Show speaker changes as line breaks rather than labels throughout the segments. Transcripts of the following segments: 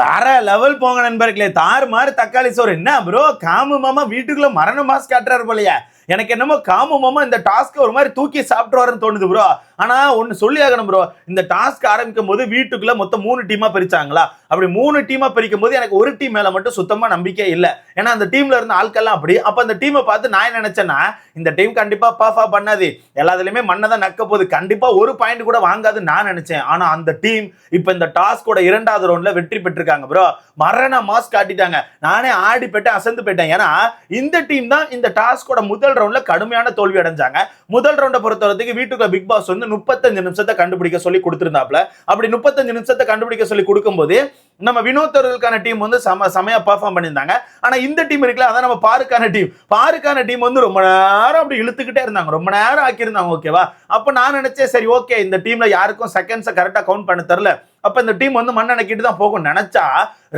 வேற லெவல் போங்க நண்பர்களே. தாறு மாறு தக்காளி சோறு. என்ன ப்ரோ காமு மாமா வீட்டுக்குள்ள மரண மாஸ் காட்டுறாரு போலயே. எனக்கு என்னமோ காமு மாமா இந்த டாஸ்க்கு ஒரு மாதிரி தூக்கி சாப்பிட்டு வரன்னு தோணுது ப்ரோ ஆனா ஒன்னு சொல்லி ஆகணும் ப்ரோ இந்த டாஸ்க் ஆரம்பிக்கும் போது வீட்டுக்குள்ள மொத்தம் மூணு டீமா பிரிச்சாங்களா? அப்படி மூணு டீமா பிரிக்கும் போது எனக்கு ஒரு டீம் மேல மட்டும் சுத்தமா நம்பிக்கை இல்ல. ஏன்னா அந்த டீம்ல இருந்த ஆட்கள்லாம் அப்படி. அப்ப அந்த டீமை பார்த்து நான் நினைச்சேன்னா இந்த டீம் கண்டிப்பா பாஃபா பண்ணாது. எல்லாத்துலயுமே மண்ணை தான் நக்க போகுது. கண்டிப்பா ஒரு பாயிண்ட் கூட வாங்காது நான் நினைச்சேன். ஆனா அந்த டீம் இப்ப இந்த டாஸ்கோட இரண்டாவது ரவுண்ட்ல வெற்றி பெற்றிருக்காங்க ப்ரோ மரண மாஸ் காட்டிட்டாங்க. நானே ஆடி போயிட்டேன் அசந்து போயிட்டேன். ஏன்னா இந்த டீம் தான் இந்த டாஸ்கோட முதல் ரவுண்ட்ல கடுமையான தோல்வி அடைஞ்சாங்க. முதல் ரவுண்டை பொறுத்தவரைக்கும் வீட்டுக்குள்ள பிக் பாஸ் வந்து முப்பத்தஞ்சு நிமிஷத்தை கண்டுபிடிக்க சொல்லி கொடுத்திருந்தாப்ல அப்படி முப்பத்தஞ்சு நிமிஷத்தை கண்டுபிடிக்க சொல்லி கொடுக்கும்போது நம்ம வினோத்தர்களுக்கான டீம் வந்து சம செமையா பெர்ஃபார்ம் பண்ணியிருந்தாங்க. ஆனா இந்த டீம் இருக்குல்ல அதான் நம்ம பாருக்கான டீம் பாருக்கான டீம் வந்து ரொம்ப நேரம் அப்படி இழுத்துக்கிட்டே இருந்தாங்க. ரொம்ப நேரம் ஆக்கியிருந்தாங்க ஓகேவா அப்ப நான் நினைச்சேன் சரி ஓகே இந்த டீம்ல யாருக்கும் செகண்ட்ஸை கரெக்டா கவுண்ட் பண்ண தெரில. அப்ப இந்த டீம் வந்து மண்ணணக்கிட்டு தான் போகும் நினைச்சா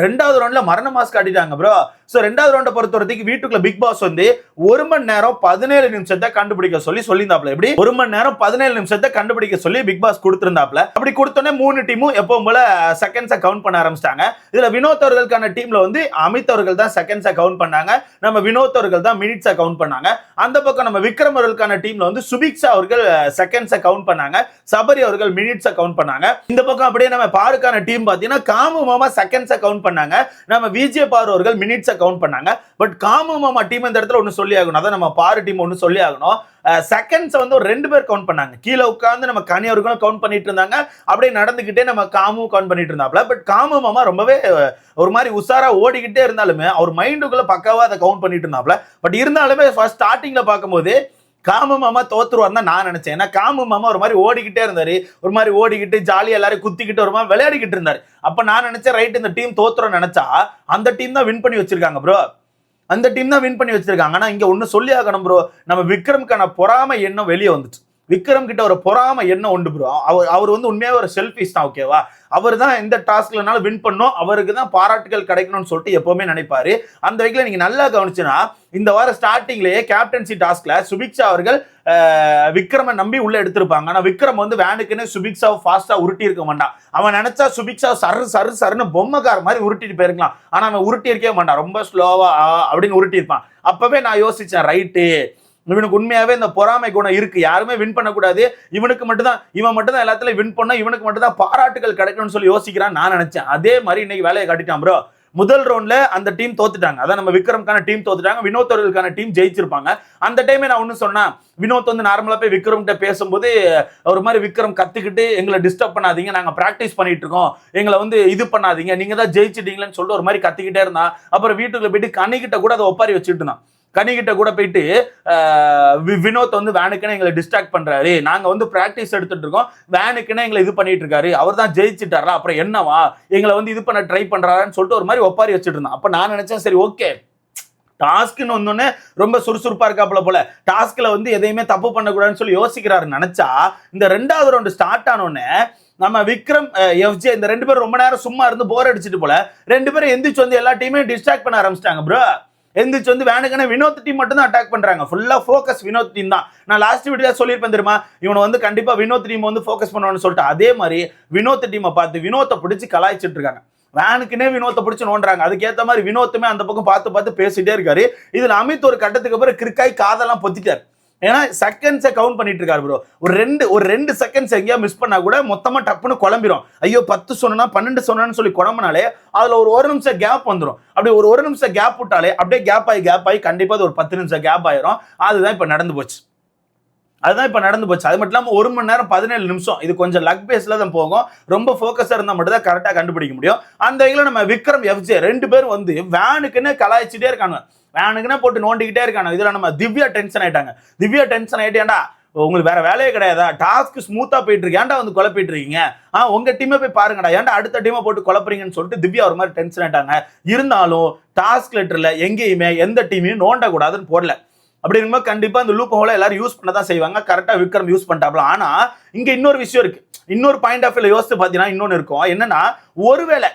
ரெண்டாவது ரவுண்டில் மரண மாஸ்க் காட்டிட்டாங்க ப்ரோ சோ ரெண்டாவது ரவுண்டை பொறுத்த வரைக்கும் வீட்டுக்குள்ள பிக் பாஸ் வந்து ஒரு மணி நேரம் பதினேழு நிமிஷத்தை கண்டுபிடிக்க சொல்லி சொல்லியிருந்தாப்ல எப்படி? ஒரு மணி நேரம் பதினேழு நிமிஷத்தை கண்டுபிடிக்க சொல்லி பிக் பாஸ் கொடுத்துருந்தாப்ல அப்படி கொடுத்தோன்னே மூணு டீமும் எப்பவும் போல செகண்ட்ஸை கவுண்ட் பண்ண ஆரம்பிச்சிட்டாங்க. இதுல வினோத் அவர்களுக்கான டீம்ல வந்து அமித் அவர்கள் தான் செகண்ட்ஸை கவுண்ட் பண்ணாங்க. நம்ம வினோத் அவர்கள் தான் மினிட்ஸை கவுண்ட் பண்ணாங்க. அந்த பக்கம் நம்ம விக்ரம் அவர்களுக்கான டீம்ல வந்து சுபிக்ஷா அவர்கள் செகண்ட்ஸை கவுண்ட் பண்ணாங்க. சபரி அவர்கள் மினிட்ஸை கவுண்ட் பண்ணாங்க. இந்த பக்கம் அப்படியே நம்ம பாருக்கான டீம் பார்த்தீங்கன்னா காமு மாமா செகண்ட்ஸை கவுண்ட் பண்ணாங்க. நம்ம விஜய பாரு அவர்கள் மினிட்ஸை கவுண்ட் பண்ணாங்க. பட் காமு மாமா டீம் இந்த இடத்துல ஒன்று சொல்லி ஆகணும் அதான் நம்ம பாரு டீம் ஒன்று சொல்லி ஆகணும் செகண்ட்ஸ் வந்து ஒரு ரெண்டு பேர் கவுண்ட் பண்ணாங்க. கீழே உட்காந்து நம்ம கனியவர்களும் கவுண்ட் பண்ணிட்டு இருந்தாங்க. அப்படியே நடந்துகிட்டே நம்ம காமும் கவுண்ட் பண்ணிட்டு இருந்தாப்ல பட் காமு மாமா ரொம்பவே ஒரு மாதிரி உஷாரா ஓடிக்கிட்டே இருந்தாலுமே அவர் மைண்டுக்குள்ள பக்காவா அதை கவுண்ட் பண்ணிட்டு இருந்தாப்ல பட் இருந்தாலுமே ஃபர்ஸ்ட் ஸ்டார்டிங்ல பார்க்கும்போது காம மாமா தோத்துருவார் தான் நான் நினைச்சேன். ஏன்னா காம மாமா ஒரு மாதிரி ஓடிக்கிட்டே இருந்தார். ஒரு மாதிரி ஓடிக்கிட்டு ஜாலியாக எல்லாரும் குத்திக்கிட்டு ஒரு மாதிரி விளையாடிக்கிட்டு இருந்தார். அப்போ நான் நினைச்சேன் ரைட் இந்த டீம் தோத்துறோம் நினைச்சா அந்த டீம் தான் வின் பண்ணி வச்சிருக்காங்க ப்ரோ அந்த டீம் தான் வின் பண்ணி வச்சிருக்காங்க. ஆனால் இங்கே ஒன்று சொல்லி ஆகணும் ப்ரோ நம்ம விக்ரம்க்கான பொறாமை எண்ணம் வெளியே வந்துச்சு. விக்ரம் கிட்ட ஒரு பொறாமை எண்ணம் உண்டு ப்ரோ அவர் அவர் வந்து உண்மையாக ஒரு செல்ஃபிஸ் தான் ஓகேவா அவர் தான் எந்த டாஸ்க்லனால வின் பண்ணோம் அவருக்கு தான் பாராட்டுகள் கிடைக்கணும்னு சொல்லிட்டு எப்பவுமே நினைப்பாரு. அந்த வகையில் நீங்க நல்லா கவனிச்சுன்னா இந்த வாரம் ஸ்டார்டிங்லேயே கேப்டன்சி டாஸ்க்ல சுபிக்ஷா அவர்கள் விக்ரமை நம்பி உள்ள எடுத்திருப்பாங்க. ஆனா விக்ரம் வந்து வேனுக்குன்னு சுபிக்ஷாவை ஃபாஸ்டா உருட்டி இருக்க மாட்டான். அவன் நினைச்சா சுபிக்ஷா சரு சரு சருன்னு பொம்மைக்கார மாதிரி உருட்டிட்டு போயிருக்கலாம். ஆனா அவன் உருட்டி இருக்கவே மாட்டான். ரொம்ப ஸ்லோவா அப்படின்னு உருட்டி இருப்பான். அப்பவே நான் யோசிச்சேன் ரைட்டு இவனுக்கு உண்மையாவே இந்த பொறாமை குணம் இருக்கு. யாருமே வின் பண்ணக்கூடாது. இவனுக்கு மட்டும்தான் இவன் மட்டும் தான் எல்லாத்துலயும் வின் பண்ணா இவனுக்கு மட்டும் தான் பாராட்டுகள் கிடைக்கணும்னு சொல்லி யோசிக்கிறான் நான் நினைச்சேன். அதே மாதிரி இன்னைக்கு வேலையை காட்டிட்டான் ப்ரோ முதல் ரவுண்ட்ல அந்த டீம் தோத்துட்டாங்க. அதான் நம்ம விக்ரம்கான டீம் தோத்துட்டாங்க. வினோத் அவர்களுக்கான டீம் ஜெயிச்சிருப்பாங்க. அந்த டைமே நான் ஒன்றும் சொன்னேன். வினோத் வந்து நார்மலாக போய் விக்ரம் கிட்ட பேசும்போது ஒரு மாதிரி விக்ரம் கத்துக்கிட்டு எங்களை டிஸ்டர்ப் பண்ணாதீங்க. நாங்கள் ப்ராக்டிஸ் பண்ணிட்டு இருக்கோம். எங்களை வந்து இது பண்ணாதீங்க. நீங்க தான் ஜெயிச்சிட்டீங்களேன்னு சொல்லிட்டு ஒரு மாதிரி கத்திக்கிட்டே இருந்தான். அப்புறம் வீட்டுக்குள்ள போயிட்டு கனிக்கிட்ட கூட அதை ஒப்பாரி வச்சுட்டு இருந்தான். கனிகிட்ட கூட போயிட்டு வி- வினோத் வந்து வேனுக்குன்னு எங்களை டிஸ்ட்ராக்ட் பண்றாரு. நாங்க வந்து பிராக்டிஸ் எடுத்துட்டு இருக்கோம். வேனுக்குன்னு எங்களை இது பண்ணிட்டு இருக்காரு. அவர் தான் ஜெயிச்சிட்டாரா? அப்புறம் என்னவா? எங்களை வந்து இது பண்ண ட்ரை பண்றாருன்னு சொல்லிட்டு ஒரு மாதிரி ஒப்பாரி வச்சுட்டு இருந்தான். அப்ப நான் நினைச்சேன் சரி ஓகே டாஸ்க்னு வந்தோடனே ரொம்ப சுறுசுறுப்பா இருக்காப்புல போல. டாஸ்க்ல வந்து எதையுமே தப்பு பண்ணக்கூடாதுன்னு சொல்லி யோசிக்கிறாரு நினைச்சா இந்த ரெண்டாவது ரவுண்டு ஸ்டார்ட் ஆனோடனே நம்ம விக்ரம் எஃப்ஜே இந்த ரெண்டு பேரும் ரொம்ப நேரம் சும்மா இருந்து போர் அடிச்சிட்டு போல. ரெண்டு பேரும் எந்திரிச்சு வந்து எல்லா டீமையும் டிஸ்ட்ராக்ட் பண்ண ஆரம்பிச்சிட்டாங்க ப்ரோ எந்திரிச்சு வந்து வேணுக்கான வினோத் டீம் மட்டும் தான் அட்டாக் பண்ணுறாங்க ஃபுல்லாக ஃபோக்கஸ் வினோத் டீம் தான். நான் லாஸ்ட் வீடியோ சொல்லியிருப்பேன் தெரியுமா? இவனை வந்து கண்டிப்பாக வினோத் டீம் வந்து ஃபோக்கஸ் பண்ணுவான்னு சொல்லிட்டு அதே மாதிரி வினோத் டீமை பார்த்து வினோத்தை பிடிச்சி கலாய்ச்சிட்டு இருக்காங்க. வேனுக்குனே வினோத்தை பிடிச்சி நோண்டுறாங்க. அதுக்கேற்ற மாதிரி வினோத்துமே அந்த பக்கம் பார்த்து பார்த்து பேசிட்டே இருக்காரு. இதில் அமித் ஒரு கட்டத்துக்கு அப்புறம் கிறுக்காய் காதெல்லாம் பொத்திட்டார். ஏன்னா செகண்ட்ஸை கவுண்ட் பண்ணிட்டு இருக்காரு ப்ரோ ஒரு ரெண்டு ஒரு ரெண்டு செகண்ட்ஸ் எங்கேயா மிஸ் பண்ணா கூட மொத்தமா டப்புன்னு குழம்பிடும் ஐயோ பத்து சொன்னா பன்னெண்டு சொன்னான்னு சொல்லி குழம்புனாலே அதுல ஒரு ஒரு நிமிஷம் கேப் வந்துடும் அப்படி ஒரு ஒரு நிமிஷம் கேப் விட்டாலே அப்படியே கேப் ஆகி கேப் ஆகி கண்டிப்பா அது ஒரு பத்து நிமிஷம் கேப் ஆயிரும். அதுதான் இப்ப நடந்து போச்சு. அதுதான் இப்போ நடந்து போச்சு. அது மட்டும் இல்லாமல் ஒரு மணி நேரம் பதினேழு நிமிஷம். இது கொஞ்சம் லக் பேஸில் தான் போகும். ரொம்ப ஃபோக்கஸாக இருந்தால் மட்டும் தான் கரெக்டாக கண்டுபிடிக்க முடியும். அந்த வகையில் நம்ம விக்ரம் எஃப்ஜே ரெண்டு பேரும் வந்து வேனுக்குன்னு கலாய்ச்சிட்டே இருக்காங்க வேனுக்குன்னு போட்டு நோண்டிக்கிட்டே இருக்கானு இதில் நம்ம திவ்யா டென்ஷன் ஆயிட்டாங்க. திவ்யா டென்ஷன் ஆயிட்டேன்டா உங்களுக்கு வேற வேலையே கிடையாதா? டாஸ்க் ஸ்மூத்தா போயிட்டு இருக்கு. ஏன்டா வந்து குழப்பிட்டு இருக்கீங்க? ஆ உங்க டீமை போய் பாருங்கடா. ஏன்டா அடுத்த டீமை போட்டு குழப்பறீங்கன்னு சொல்லிட்டு திவ்யா ஒரு மாதிரி டென்ஷன் ஆயிட்டாங்க. இருந்தாலும் டாஸ்க் லெட்டர்ல எங்கேயுமே எந்த டீமையும் நோண்ட கூடாதுன்னு போடல. அப்படி இருக்கும்போது கண்டிப்பா அந்த லூப் ஹோல எல்லாரும் யூஸ் பண்ண தான் செய்வாங்க. கரெக்டா விக்ரம் யூஸ் பண்ணிட்டாப்ல. ஆனா இங்க இன்னொரு விஷயம் இருக்கு. இன்னொரு பாயிண்ட் ஆஃப் வியூல யோசிச்சு பாத்தீங்கன்னா இன்னொன்னு இருக்கும். என்னன்னா ஒருவேளை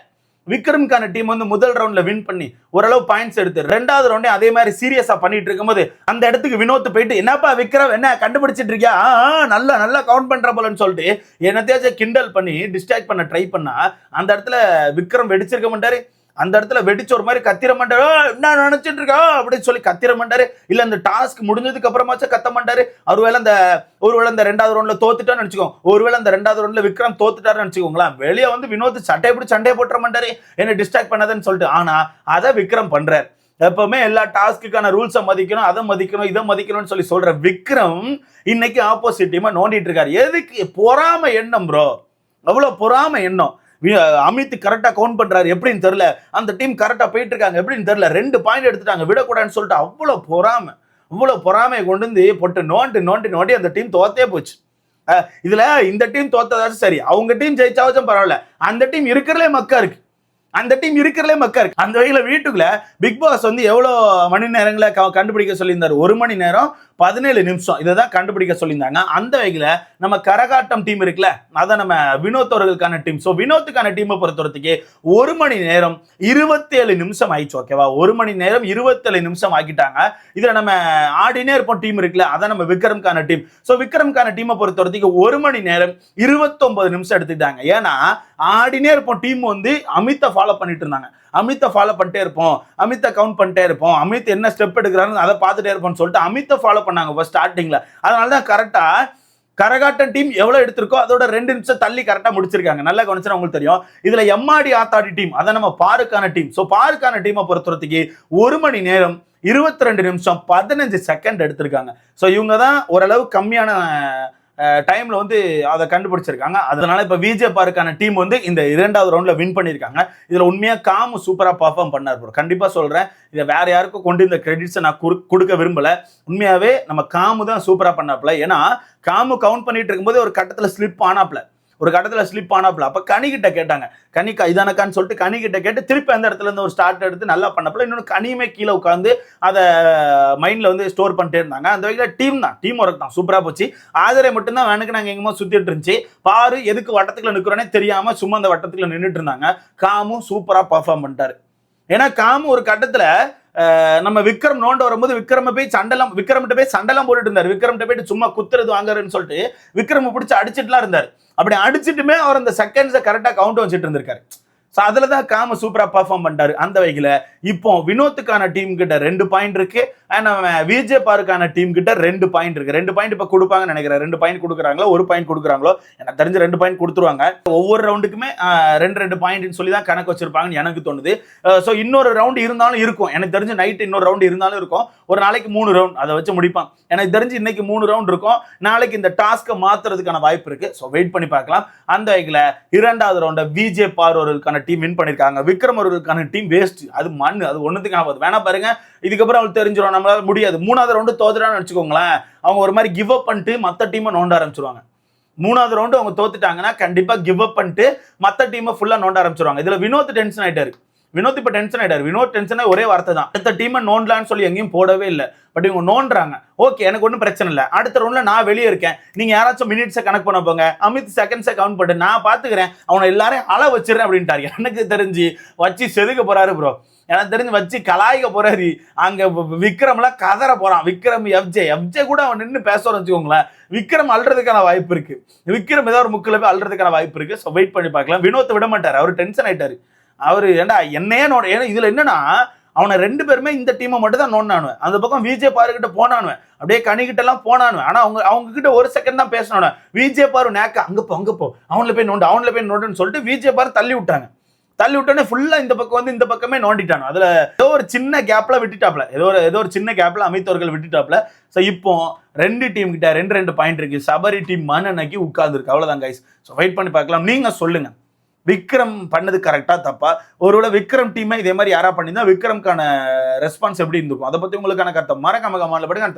விக்ரம்கான டீம் வந்து முதல் ரவுண்ட்ல வின் பண்ணி ஓரளவு பாயிண்ட்ஸ் எடுத்து ரெண்டாவது ரவுண்டே அதே மாதிரி சீரியஸா பண்ணிட்டு இருக்கும்போது அந்த இடத்துக்கு வினோத் போயிட்டு என்னப்பா விக்ரம் என்ன கண்டுபிடிச்சிட்டு இருக்கியா? ஆ, நல்லா நல்லா கவுண்ட் பண்ற போலன்னு சொல்லிட்டு என்னத்தையாச்சும் கிண்டல் பண்ணி டிஸ்ட்ராக்ட் பண்ண ட்ரை பண்ணா அந்த இடத்துல விக்ரம் வெடிச்சிருக்க மாட்டாரு. அந்த இடத்துல வெடிச்ச ஒரு மாதிரி கத்திர மாட்டாரு என்ன நினைச்சிட்டு இருக்கா? அப்படின்னு சொல்லி கத்திர மாட்டாரு இல்ல அந்த டாஸ்க் முடிஞ்சதுக்கு அப்புறமாச்சும் கத்த மாட்டாரு ஒருவேளை அந்த ஒருவேளை இந்த ரெண்டாவது ரவுண்ட்ல தோத்துட்டான்னு நினைச்சுக்கோ ஒருவேளை அந்த ரெண்டாவது ரவுண்ட்ல விக்ரம் தோத்துட்டாருன்னு நினைச்சுக்கோங்களேன். வெளியே வந்து வினோத் சட்டை பிடிச்சி சண்டையை போட்டுற மாட்டாரு என்ன டிஸ்ட்ராக்ட் பண்ணாதன்னு சொல்லிட்டு. ஆனா அதை விக்ரம் பண்றாரு. எப்பவுமே எல்லா டாஸ்க்குக்கான ரூல்ஸை மதிக்கணும் அதை மதிக்கணும் இதை மதிக்கணும்னு சொல்லி சொல்ற விக்ரம் இன்னைக்கு ஆப்போசிட் டீமா நோண்டிட்டு இருக்காரு. எதுக்கு? பொறாம எண்ணம் ப்ரோ அவ்வளோ பொறாம எண்ணம். அமித் கரெக்டாக கவுண்ட் பண்ணுறாரு எப்படின்னு தெரில அந்த டீம் கரெக்டாக போயிட்டு இருக்காங்க எப்படின்னு தெரியல. ரெண்டு பாயிண்ட் எடுத்துட்டாங்க. விடக்கூடாதுன்னு சொல்லிட்டு அவ்வளோ பொறாமை. அவ்வளோ பொறாமையை கொண்டு வந்து போட்டு நோண்டு நோண்டி நோண்டி அந்த டீம் தோத்தே போச்சு. இதில் இந்த டீம் தோத்ததாச்சும் சரி. அவங்க டீம் ஜெயிச்சாச்சும் பரவாயில்ல. அந்த டீம் இருக்கிறதே மக்கா இருக்கு. அந்த டீம் இருக்கிறதே மக்கா இருக்கு. அந்த வகையில் வீட்டுக்குள்ள பிக் பாஸ் வந்து எவ்வளோ மணி நேரங்களை க- கண்டுபிடிக்க சொல்லியிருந்தார்? ஒரு மணி நேரம் பதினேழு நிமிஷம். இதை தான் கண்டுபிடிக்க சொல்லியிருந்தாங்க. அந்த வகையில் நம்ம கரகாட்டம் டீம் இருக்குல்ல அதை நம்ம வினோத் அவர்களுக்கான டீம் ஸோ வினோத்துக்கான டீமை பொறுத்தவரத்துக்கு ஒரு மணி நேரம் இருபத்தேழு நிமிஷம் ஆயிடுச்சு ஓகேவா ஒரு மணி நேரம் இருபத்தேழு நிமிஷம் ஆக்கிட்டாங்க இதில் நம்ம ஆடினே இருப்போம் டீம் இருக்குல்ல அதை நம்ம விக்ரம்கான டீம் ஸோ விக்ரம்கான டீமை பொறுத்தவரைக்கும் ஒரு மணி நேரம் இருபத்தொன்பது நிமிஷம் எடுத்துக்கிட்டாங்க. ஏன்னா ஆடினே இருப்போம் டீம் வந்து அமித்தை ஃபாலோ பண்ணிட்டு இருந்தாங்க. அமித்தை ஃபாலோ பண்ணிட்டே இருப்போம். அமித்தை கவுண்ட் பண்ணிட்டே இருப்போம். அமித் என்ன ஸ்டெப் எடுக்கிறாங்க அதை பார்த்துட்டே இருப்போம்னு சொல்லிட்டு அமித்தை ஃபாலோ பண்ணாங்க ஃபர்ஸ்ட் ஸ்டார்டிங்கில் அதனால தான் கரெக்டாக கரகாட்டம் டீம் எவ்வளோ எடுத்திருக்கோ அதோட ரெண்டு நிமிஷம் தள்ளி கரெக்டாக முடிச்சிருக்காங்க. நல்லா கவனிச்சா உங்களுக்கு தெரியும். இதில் எம்ஆடி ஆத்தாடி டீம் அதை நம்ம பாருக்கான டீம் ஸோ பாருக்கான டீமை பொறுத்தவரத்துக்கு ஒரு மணி நேரம் இருபத்தி ரெண்டு நிமிஷம் பதினஞ்சு செகண்ட் எடுத்திருக்காங்க. ஸோ இவங்க தான் ஓரளவு கம்மியான டைம்ல வந்து அதை கண்டுபிடிச்சிருக்காங்க. அதனால இப்போ விஜே பாருக்கான டீம் வந்து இந்த இரண்டாவது ரவுண்ட்ல வின் பண்ணியிருக்காங்க. இதுல உண்மையா காமு சூப்பரா பர்ஃபார்ம் பண்ணார் ப்ரோ கண்டிப்பா சொல்றேன். இதை வேற யாருக்கும் கொண்டு இந்த கிரெடிட்ஸை நான் கொடுக்க விரும்பல. உண்மையாவே நம்ம காமு தான் சூப்பரா பண்ணாப்ல ஏன்னா காமு கவுண்ட் பண்ணிட்டு இருக்கும்போது ஒரு கட்டத்தில் ஸ்லிப் ஆனாப்ல ஒரு கட்டத்தில் ஸ்லிப் ஆனப்பில். அப்போ கனிக்கிட்ட கேட்டாங்க. கனிக்கா இதானக்கான்னு சொல்லிட்டு கனிக்கிட்ட கேட்டு திருப்பி அந்த இடத்துல இருந்து ஒரு ஸ்டார்ட் எடுத்து நல்லா பண்ணப்பில் இன்னொன்று கனியுமே கீழே உட்காந்து அதை மைண்டில் வந்து ஸ்டோர் பண்ணிட்டே இருந்தாங்க. அந்த வகையில் டீம் தான். டீம் ஒர்க் தான். சூப்பராக போச்சு. ஆதரை மட்டும்தான் வேணுக்கு நாங்கள் எங்கேயுமோ சுற்றிட்டு இருந்துச்சு. பாரு எதுக்கு வட்டத்துக்குள்ள நிற்கிறோன்னே தெரியாமல் சும்மா அந்த வட்டத்துக்குள்ள நின்றுட்டு இருந்தாங்க. காமும் சூப்பராக பர்ஃபார்ம் பண்ணிட்டாரு. ஏன்னா காமு ஒரு கட்டத்தில் நம்ம விக்ரம் நோண்ட வரும்போது விக்ரம போய் சண்டெல்லாம் விக்ரம்கிட்ட போய் சண்டெல்லாம் போட்டுட்டு இருந்தார். விக்ரம்கிட்ட போயிட்டு சும்மா குத்துறது வாங்குறதுன்னு சொல்லிட்டு விக்ரம் பிடிச்சி அடிச்சிட்டுலாம் இருந்தார். அப்படி அடிச்சிட்டுமே அவர் அந்த செகண்ட்ஸை கரெக்டாக கவுண்ட் வச்சுட்டு இருந்திருக்காரு. ஸோ அதில் தான் காம சூப்பராக பர்ஃபார்ம் பண்ணிட்டாரு. அந்த வகையில் இப்போ வினோத்துக்கான டீம் கிட்ட ரெண்டு பாயிண்ட் இருக்கு. அண்ட் நம்ம விஜே பாருக்கான டீம் கிட்ட ரெண்டு பாயிண்ட் இருக்கு. ரெண்டு பாயிண்ட் இப்போ கொடுப்பாங்கன்னு நினைக்கிறேன். ரெண்டு பாயிண்ட் கொடுக்குறாங்களோ ஒரு பாயிண்ட் கொடுக்குறாங்களோ எனக்கு தெரிஞ்ச ரெண்டு பாயிண்ட் கொடுத்துருவாங்க. ஒவ்வொரு ரவுண்டுக்குமே ரெண்டு ரெண்டு பாயிண்ட்னு சொல்லி தான் கணக்கு வச்சிருப்பாங்கன்னு எனக்கு தோணுது. ஸோ இன்னொரு ரவுண்டு இருந்தாலும் இருக்கும். எனக்கு தெரிஞ்சு நைட் இன்னொரு ரவுண்டு இருந்தாலும் இருக்கும். ஒரு நாளைக்கு மூணு ரவுண்ட் அதை வச்சு முடிப்பான். எனக்கு தெரிஞ்சு இன்னைக்கு மூணு ரவுண்ட் இருக்கும். நாளைக்கு இந்த டாஸ்க்கை மாத்துறதுக்கான வாய்ப்பு இருக்கு. ஸோ வெயிட் பண்ணி பார்க்கலாம். அந்த வகையில் இரண்டாவது ரவுண்டை விஜே பார்வர்களுக்கான அவர்களுக்கான டீம் வின் பண்ணியிருக்காங்க விக்ரம் அவர்களுக்கான டீம் வேஸ்ட் அது மண் அது ஒன்றுத்துக்கு ஆகாது வேணா பாருங்க. இதுக்கப்புறம் அவங்களுக்கு தெரிஞ்சிடும் நம்மளால முடியாது. மூணாவது ரவுண்டு தோத்துட்டான்னு வச்சுக்கோங்களேன் அவங்க ஒரு மாதிரி கிவ் அப் பண்ணிட்டு மற்ற டீமை நோண்ட ஆரம்பிச்சிருவாங்க. மூணாவது ரவுண்டு அவங்க தோத்துட்டாங்கன்னா கண்டிப்பா கிவ் அப் பண்ணிட்டு மற்ற டீமை ஃபுல்லா நோண்ட ஆரம்பிச்சிருவாங்க. இதுல வினோத் டென்ஷன் ஆகிட்டாரு வினோத் இப்போ டென்ஷன் ஆயிட்டார். வினோத் டென்ஷனே ஒரே வார்த்தை தான். அடுத்த டீமை நோண்டலான்னு சொல்லி எங்கேயும் போடவே இல்லை. பட் இவங்க நோண்டுறாங்க. ஓகே எனக்கு ஒன்றும் பிரச்சனை இல்லை. அடுத்த ரவுண்டில் நான் வெளியே இருக்கேன். நீங்கள் யாராச்சும் மினிட்ஸை கணக்கு பண்ண போங்க. அமித் செகண்ட்ஸை கவுண்ட் பண்ணு. நான் பார்த்துக்கிறேன் அவனை எல்லாரையும் அள வச்சிடறேன் அப்படின்ட்டார். எனக்கு தெரிஞ்சு வச்சு செதுக்க போகிறாரு ப்ரோ எனக்கு தெரிஞ்சு வச்சு கலாய்க்க போறாரு. அங்க விக்ரம்லாம் கதற போறான். விக்ரம் எஃப்ஜே எஃப்ஜே கூட அவன் நின்று பேசுறோம்னு வச்சுக்கோங்களேன். விக்ரம் அல்றதுக்கான வாய்ப்பு இருக்கு. விக்ரம் ஏதோ ஒரு முக்கில் போய் அல்றதுக்கான வாய்ப்பு இருக்கு. ஸோ வெயிட் பண்ணி பார்க்கலாம். வினோத்தை விட மாட்டார். அவர் டென்ஷன் ஆயிட்டாரு. அவர் ஏன்டா என்னையே நோட ஏன்னா இதில் என்னன்னா அவனை ரெண்டு பேருமே இந்த டீமை மட்டும் தான் நோண்டானுவேன். அந்த பக்கம் விஜே பாருக்கிட்ட போனானுவேன். அப்படியே கனிக்கிட்ட எல்லாம் போனானுவேன். அவங்க அவங்க கிட்ட ஒரு செகண்ட் தான் பேசினானு. விஜே பாரு நேக்க அங்கே போ அங்கே போ. அவனில் போய் நோண்டு அவனில் போய் நோண்டுன்னு சொல்லிட்டு விஜே பாரு தள்ளி விட்டாங்க. தள்ளி விட்டோன்னே ஃபுல்லாக இந்த பக்கம் வந்து இந்த பக்கமே நோண்டிட்டானு அதில் ஏதோ ஒரு சின்ன கேப்பில் விட்டுட்டாப்ல. ஏதோ ஒரு ஏதோ ஒரு சின்ன கேப்பில் அமைத்தவர்கள் விட்டுட்டாப்ல. ஸோ இப்போ ரெண்டு டீம் கிட்ட ரெண்டு ரெண்டு பாயிண்ட் இருக்கு. சபரி டீம் அண்ணன் அன்னைக்கு உட்காந்துருக்கு அவ்வளோதான் கைஸ் ஸோ வெயிட் பண்ணி பார்க்கலாம். நீங்கள் சொல்லுங்கள் விக்ரம் பண்ணது கரெக்டா தப்பா? ஒருவேளை விக்ரம் டீமை இதே மாதிரி யாரா பண்ணியிருந்தா விக்ரம்கான ரெஸ்பான்ஸ் எப்படி இருந்திருக்கும்? அதை பத்தி உங்களுக்கான கருத்தை மறக்காம கமால படி நான்